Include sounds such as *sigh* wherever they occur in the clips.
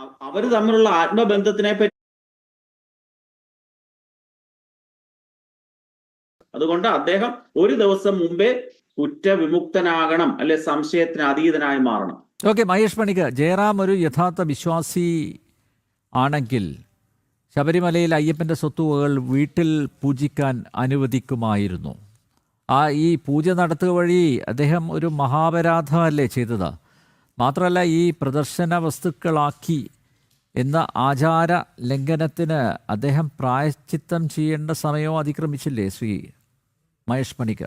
അ- അവർ തമ്മിലുള്ള ആത്മബന്ധത്തിനെ പറ്റി അതുകൊണ്ട് അദ്ദേഹം ഒരു ദിവസം മുമ്പേ കുറ്റവിമുക്തനാകണം അല്ലെ സംശയത്തിന് അതീതനായി മാറണം. ഓക്കെ മഹേഷ് പണിക്ക് ജയറാം ഒരു യഥാർത്ഥ വിശ്വാസി ആണെങ്കിൽ ശബരിമലയിൽ അയ്യപ്പന്റെ സ്വത്തുവകൾ വീട്ടിൽ പൂജിക്കാൻ അനുവദിക്കുമായിരുന്നു. ആ ഈ പൂജ നടത്തുക വഴി അദ്ദേഹം ഒരു മഹാപരാധമല്ലേ ചെയ്തത്? മാത്രമല്ല ഈ പ്രദർശന വസ്തുക്കളാക്കി എന്ന ആചാര ലംഘനത്തിന് അദ്ദേഹം പ്രായശ്ചിത്തം ചെയ്യേണ്ട സമയവും അതിക്രമിച്ചില്ലേ ശ്രീ മഹേഷ് പണിക്ക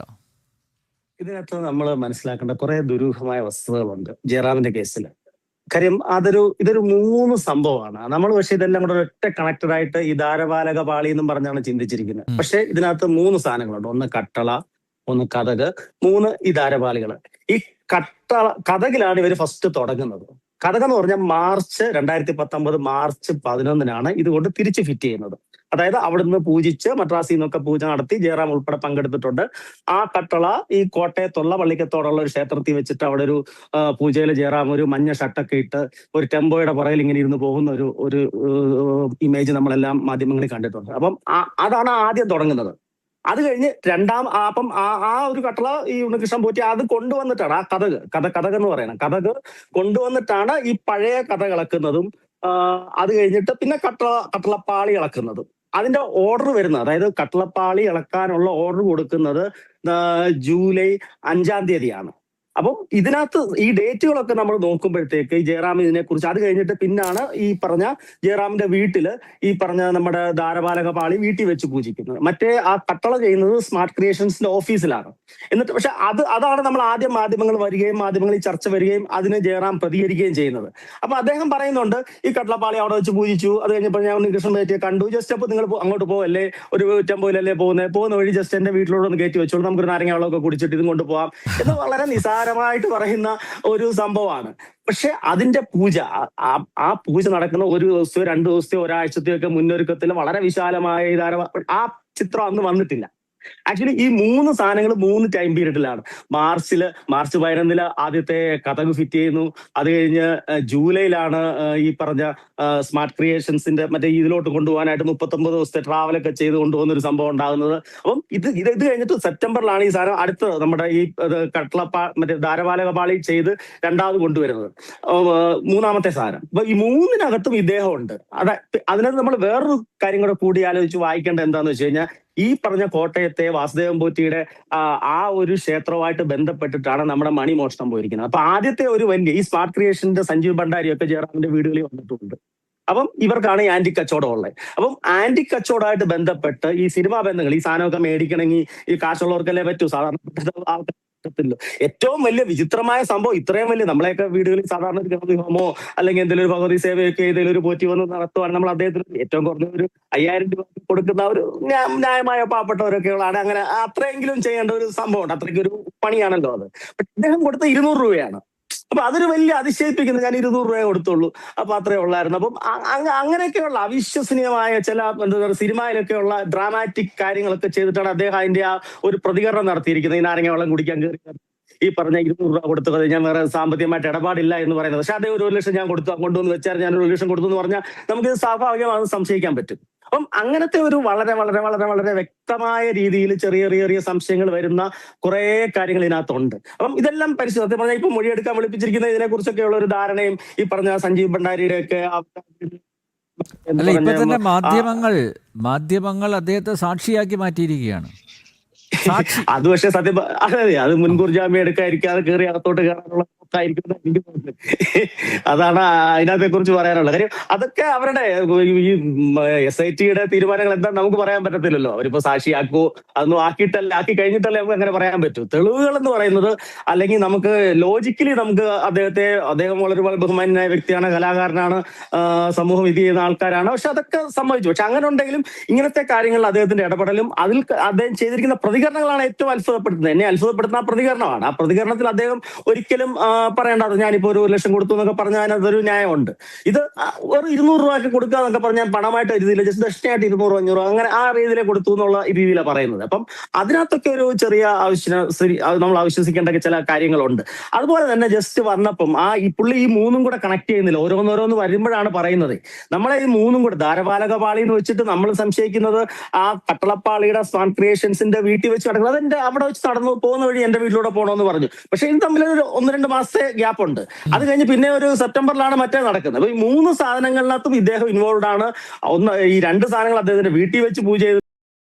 ഇതിനകത്ത് നമ്മൾ മനസ്സിലാക്കേണ്ട കുറെ ദുരൂഹമായ വസ്തുതകളുണ്ട് ജയറാമിന്റെ കേസിൽ കാര്യം അതൊരു ഇതൊരു മൂന്ന് സംഭവമാണ്. നമ്മൾ പക്ഷെ ഇതെല്ലാം കൂടെ ഒറ്റ കണക്റ്റഡ് ആയിട്ട് ഈ ധാരപാലക പാളി എന്നും പറഞ്ഞാണ് ചിന്തിച്ചിരിക്കുന്നത്. പക്ഷെ ഇതിനകത്ത് മൂന്ന് സാധനങ്ങളുണ്ട്. ഒന്ന് കട്ടള ഒന്ന് കഥക് മൂന്ന് ഈ ധാരപാലികൾ ഈ കട്ടള കഥകിലാണ് ഇവർ ഫസ്റ്റ് തുടങ്ങുന്നത്. കഥക് എന്ന് പറഞ്ഞാൽ മാർച്ച് രണ്ടായിരത്തി പത്തൊമ്പത് മാർച്ച് പതിനൊന്നിനാണ് ഇതുകൊണ്ട് തിരിച്ച് ഫിറ്റ് ചെയ്യുന്നത്. അതായത് അവിടുന്ന് പൂജിച്ച് മദ്രാസിൽ നിന്നൊക്കെ പൂജ നടത്തി ജയറാം ഉൾപ്പെടെ പങ്കെടുത്തിട്ടുണ്ട്. ആ കട്ടള ഈ കോട്ടയത്തുള്ള പള്ളിക്കത്തോടുള്ള ഒരു ക്ഷേത്രത്തിൽ വെച്ചിട്ട് അവിടെ ഒരു പൂജയിൽ ജയറാം ഒരു മഞ്ഞ ഷർട്ടൊക്കെ ഇട്ട് ഒരു ടെമ്പോയുടെ പുറകിൽ ഇങ്ങനെ ഇരുന്ന് പോകുന്ന ഒരു ഒരു ഇമേജ് നമ്മളെല്ലാം മാധ്യമങ്ങളിൽ കണ്ടിട്ടുണ്ട്. അപ്പം അതാണ് ആദ്യം തുടങ്ങുന്നത്. അത് കഴിഞ്ഞ് രണ്ടാം അപ്പം ആ ആ ഒരു കട്ടള ഈ ഉണ്ണികൃഷ്ണൻ പോറ്റി അത് കൊണ്ടുവന്നിട്ടാണ് ആ കഥക് കഥ കഥക് എന്ന് പറയണം. കഥക് കൊണ്ടുവന്നിട്ടാണ് ഈ പഴയ കഥ ഇളക്കുന്നതും അത് കഴിഞ്ഞിട്ട് പിന്നെ കട്ടള കട്ടളപ്പാളി ഇളക്കുന്നതും. അതിന്റെ ഓർഡർ വരുന്നത് അതായത് കട്ടളപ്പാളി ഇളക്കാനുള്ള ഓർഡർ കൊടുക്കുന്നത് ജൂലൈ അഞ്ചാം തീയതിയാണ്. അപ്പം ഇതിനകത്ത് ഈ ഡേറ്റുകളൊക്കെ നമ്മൾ നോക്കുമ്പോഴത്തേക്ക് ഈ ജയറാം ഇതിനെ കുറിച്ച് അത് കഴിഞ്ഞിട്ട് പിന്നാണ് ഈ പറഞ്ഞ ജയറാമിന്റെ വീട്ടിൽ ഈ പറഞ്ഞ നമ്മുടെ ധാരപാലക പാളി വീട്ടിൽ വെച്ച് പൂജിക്കുന്നത്. മറ്റേ ആ കട്ടള ചെയ്യുന്നത് സ്മാർട്ട് ക്രിയേഷൻസിന്റെ ഓഫീസിലാണ് എന്നിട്ട് പക്ഷെ അത് അതാണ് നമ്മൾ ആദ്യം മാധ്യമങ്ങൾ വരികയും മാധ്യമങ്ങൾ ഈ ചർച്ച വരികയും അതിന് ജയറാം പ്രതികരിക്കുകയും ചെയ്യുന്നത്. അപ്പൊ അദ്ദേഹം പറയുന്നുണ്ട് ഈ കട്ടളപ്പാളി അവിടെ വെച്ച് പൂജിച്ചു. അത് കഴിഞ്ഞപ്പോൾ ഞാൻ ഉണ്ണികൃഷ്ണൻ കയറ്റിയെ കണ്ടു. ജസ്റ്റ് അപ്പൊ നിങ്ങൾ അങ്ങോട്ട് പോവല്ലേ? ഒരു ടെമ്പോയിലല്ലേ പോകുന്നത് പോകുന്ന? വഴി ജസ്റ്റ് എന്റെ വീട്ടിലോട്ട് ഒന്ന് കയറ്റി വെച്ചോളൂ. നമുക്കൊരു നാരങ്ങ വെള്ളമൊക്കെ കുടിച്ചിട്ട് ഇതും കൊണ്ടുപോകാം എന്ന് വളരെ നിസാരമായിട്ട് പറയുന്ന ഒരു സംഭവമാണ്. പക്ഷെ അതിന്റെ പൂജ ആ- പൂജ നടക്കുന്ന ഒരു ദിവസത്തെയോ രണ്ടു ദിവസത്തെയോ ഒരാഴ്ചത്തെയോ ഒക്കെ മുന്നൊരുക്കത്തിൽ വളരെ വിശാലമായ ഈ ധാര ആ ചിത്രം അന്ന് വന്നിട്ടില്ല. ആക്ച്വലി ഈ മൂന്ന് സാധനങ്ങൾ മൂന്ന് ടൈം പീരീഡിലാണ് മാർച്ചിൽ മാർച്ച് പതിനൊന്നിൽ ആദ്യത്തെ കഥക് ഫിറ്റ് ചെയ്യുന്നു. അത് കഴിഞ്ഞ് ജൂലൈയിലാണ് ഈ പറഞ്ഞ സ്മാർട്ട് ക്രിയേഷൻസിന്റെ മറ്റേ ഇതിലോട്ട് കൊണ്ടുപോകാനായിട്ട് മുപ്പത്തൊമ്പത് ദിവസത്തെ ട്രാവൽ ഒക്കെ ചെയ്ത് കൊണ്ടുപോകുന്ന ഒരു സംഭവം ഉണ്ടാകുന്നത്. അപ്പം ഇത് ഇത് ഇത് കഴിഞ്ഞിട്ട് സെപ്റ്റംബറിലാണ് ഈ സാധനം അടുത്ത നമ്മുടെ ഈ ഇത് കട്ടളപ്പാ മറ്റേ ധാരവാലകപാളി ചെയ്ത് രണ്ടാമത് കൊണ്ടുവരുന്നത്. മൂന്നാമത്തെ സാധനം. അപ്പൊ ഈ മൂന്നിനകത്തും ഇദ്ദേഹമുണ്ട്. അതെ അതിനകത്ത് നമ്മൾ വേറൊരു കാര്യം കൂടെ കൂടി ആലോചിച്ച് വായിക്കേണ്ട എന്താന്ന് വെച്ച് കഴിഞ്ഞാൽ ഈ പറഞ്ഞ കോട്ടയത്തെ വാസുദേവൻ പോറ്റിയുടെ ആ, ഒരു ക്ഷേത്രവുമായിട്ട് ബന്ധപ്പെട്ടിട്ടാണ് നമ്മുടെ മണി മോഷണം പോയിരിക്കുന്നത്. അപ്പൊ ആദ്യത്തെ ഒരു വന്യ ഈ സ്മാർട്ട് ക്രിയേഷന്റെ സഞ്ജീവ് ഭണ്ഡാരിയൊക്കെ ജയറാമിന്റെ വീടുകളിൽ വന്നിട്ടുണ്ട്. അപ്പം ഇവർക്കാണ് ഈ ആന്റി കച്ചവടം ഉള്ളത്. അപ്പം ആന്റി കച്ചവടമായിട്ട് ബന്ധപ്പെട്ട് ഈ സിനിമാ ബന്ധങ്ങൾ ഈ സാധനമൊക്കെ മേടിക്കണമെങ്കിൽ ഈ കാശുള്ളവർക്കല്ലേ പറ്റൂ? സാധാരണ ആൾക്കാർ പറ്റത്തില്ല. ഏറ്റവും വലിയ വിചിത്രമായ സംഭവം ഇത്രയും വലിയ നമ്മളെയൊക്കെ വീടുകളിൽ സാധാരണ ഒരു ഹോമോ അല്ലെങ്കിൽ എന്തെങ്കിലും ഒരു ഭഗവതി സേവയൊക്കെ ഏതെങ്കിലും ഒരു പോറ്റി വന്ന് നടത്തുവാണ് നമ്മൾ അദ്ദേഹത്തിന് ഏറ്റവും കുറഞ്ഞ ഒരു അയ്യായിരം രൂപ കൊടുക്കുന്ന ഒരു ന്യാ- ന്യായമായ പാവപ്പെട്ടവരൊക്കെയുള്ളതാണ്. അങ്ങനെ അത്രയെങ്കിലും ചെയ്യേണ്ട ഒരു സംഭവമുണ്ട്. അത്രയ്ക്ക് ഒരു പണിയാണല്ലോ അത്. പക്ഷെ അദ്ദേഹം കൊടുത്ത ഇരുന്നൂറ് രൂപയാണ്. അപ്പൊ അതൊരു വലിയ അതിശയിപ്പിക്കുന്നു. ഞാൻ ഇരുന്നൂറ് രൂപ കൊടുത്തുള്ളൂ. അപ്പൊ അത്രേ ഉള്ളായിരുന്നു. അപ്പം അങ്ങനെയൊക്കെയുള്ള അവിശ്വസനീയമായ ചില എന്താ പറയുക സിനിമയിലൊക്കെയുള്ള ഡ്രാമാറ്റിക് കാര്യങ്ങളൊക്കെ ചെയ്തിട്ടാണ് അദ്ദേഹം അതിന്റെ ആ ഒരു പ്രതികരണം നടത്തിയിരിക്കുന്നത്. ഈ നാരങ്ങ വെള്ളം കുടിക്കാൻ കയറി. ഈ പറഞ്ഞ ഇരുന്നൂറ് രൂപ കൊടുത്തത് ഞാൻ വേറെ സാമ്പത്തികമായിട്ട് ഇടപാടില്ല എന്ന് പറയുന്നത്. പക്ഷെ അതേ ഒരു ലക്ഷം ഞാൻ കൊടുത്തു. കൊണ്ടുവന്ന് വെച്ചാൽ ഞാൻ ഒരു ലക്ഷം കൊടുത്തു എന്ന് പറഞ്ഞാൽ നമുക്ക് സ്വാഭാവികമാണെന്ന് സംശയിക്കാൻ പറ്റും. അപ്പം അങ്ങനത്തെ ഒരു വളരെ വളരെ വളരെ വളരെ വ്യക്തമായ രീതിയിൽ ചെറിയ ചെറിയ ചെറിയ സംശയങ്ങൾ വരുന്ന കുറെ കാര്യങ്ങൾ ഇതിനകത്തുണ്ട്. അപ്പം ഇതെല്ലാം പരിശോധന പറഞ്ഞാൽ ഇപ്പൊ മൊഴിയെടുക്കാൻ വിളിപ്പിച്ചിരിക്കുന്ന ഇതിനെ കുറിച്ചൊക്കെയുള്ള ഒരു ധാരണയും ഈ പറഞ്ഞ സഞ്ജീവ് ഭണ്ഡാരിയുടെ ഒക്കെ അല്ല ഇപ്പൊ തന്നെ മാധ്യമങ്ങൾ മാധ്യമങ്ങൾ അദ്ദേഹത്തെ സാക്ഷിയാക്കി മാറ്റിയിരിക്കുകയാണ്. *laughs* അത് പക്ഷെ സത്യം അതെ അത് മുൻകൂർ ജാമ്യം എടുക്കാതിരിക്കാതെ കയറി അകത്തോട്ട് കയറാനുള്ള ആയിരിക്കും എനിക്ക് തോന്നുന്നത് അതാണ് അതിനകത്തെ കുറിച്ച് പറയാനുള്ളത്. കാര്യം അതൊക്കെ അവരുടെ ഈ എസ് ഐ ടിയുടെ തീരുമാനങ്ങൾ എന്താ നമുക്ക് പറയാൻ പറ്റത്തില്ലല്ലോ. അവരിപ്പോ സാക്ഷിയാക്കോ അതൊന്നും ആക്കിയിട്ടല്ല ആക്കി കഴിഞ്ഞിട്ടല്ലേ നമുക്ക് അങ്ങനെ പറയാൻ പറ്റൂ. തെളിവുകൾ എന്ന് പറയുന്നത് അല്ലെങ്കിൽ നമുക്ക് ലോജിക്കലി നമുക്ക് അദ്ദേഹത്തെ അദ്ദേഹം വളരെ ബഹുമാനായ വ്യക്തിയാണ് കലാകാരനാണ് സമൂഹം ഇത് ചെയ്യുന്ന ആൾക്കാരാണ്. പക്ഷെ അതൊക്കെ സംഭവിച്ചു. പക്ഷെ അങ്ങനെ ഉണ്ടെങ്കിലും ഇങ്ങനത്തെ കാര്യങ്ങളിൽ അദ്ദേഹത്തിന്റെ ഇടപെടലും അതിൽ അദ്ദേഹം ചെയ്തിരിക്കുന്ന പ്രതികരണങ്ങളാണ് ഏറ്റവും അത്ഭുതപ്പെടുത്തുന്നത്. എന്നെ അത്ഭുതപ്പെടുത്തുന്ന ആ പ്രതികരണമാണ്. ആ പ്രതികരണത്തിൽ അദ്ദേഹം ഒരിക്കലും പറയേണ്ടത് ഞാനിപ്പോ ഒരു ലക്ഷം കൊടുത്തു എന്നൊക്കെ പറഞ്ഞാൽ അതിനകത്തൊരു ന്യായമുണ്ട്. ഇത് ഒരു ഇരുന്നൂറ് രൂപയ്ക്ക് കൊടുക്കുക എന്നൊക്കെ പറഞ്ഞാൽ പണമായിട്ട് രീതിയിൽ ജസ്റ്റ് ദക്ഷിണയായിട്ട് ഇരുന്നൂറ് അഞ്ഞൂറ് അങ്ങനെ ആ രീതിയിലെ കൊടുത്തു എന്നുള്ള രീതിയിലാണ് പറയുന്നത്. അപ്പം അതിനകത്തൊക്കെ ഒരു ചെറിയ ആവശ്യം നമ്മൾ ആവശ്വസിക്കേണ്ട ചില കാര്യങ്ങളുണ്ട്. അതുപോലെ തന്നെ ജസ്റ്റ് വന്നപ്പം ആ ഈ പുള്ളി ഈ മൂന്നും കൂടെ കണക്ട് ചെയ്യുന്നില്ല. ഓരോന്നോരോന്ന് വരുമ്പോഴാണ് പറയുന്നത്. നമ്മളെ ഈ മൂന്നും കൂടെ ധാരപാലക പാളി എന്ന് വെച്ചിട്ട് നമ്മൾ സംശയിക്കുന്നത് ആ കട്ടളപ്പാളിയുടെ സ്വാൻ ക്രിയേഷൻസിന്റെ വീട്ടിൽ വെച്ച് നടക്കുന്നത്. അതെന്റെ അവിടെ വെച്ച് നടന്നു പോകുന്ന വഴി എന്റെ വീട്ടിലൂടെ പോകണമെന്ന് പറഞ്ഞു. പക്ഷെ ഇത് തമ്മിൽ ഒരു ഒന്ന് രണ്ട് മാസത്തെ ഗ്യാപ്പ് ഉണ്ട് അത് കഴിഞ്ഞ് പിന്നെ ഒരു സെപ്റ്റംബറിലാണ് മറ്റേ നടക്കുന്നത്. അപ്പൊ ഈ മൂന്ന് സാധനങ്ങളിനകത്തും ഇദ്ദേഹം ഇൻവോൾവ് ആണ്. ഒന്ന് ഈ രണ്ട് സാധനങ്ങൾ അദ്ദേഹത്തിന്റെ വീട്ടിൽ വെച്ച് പൂജ ചെയ്ത്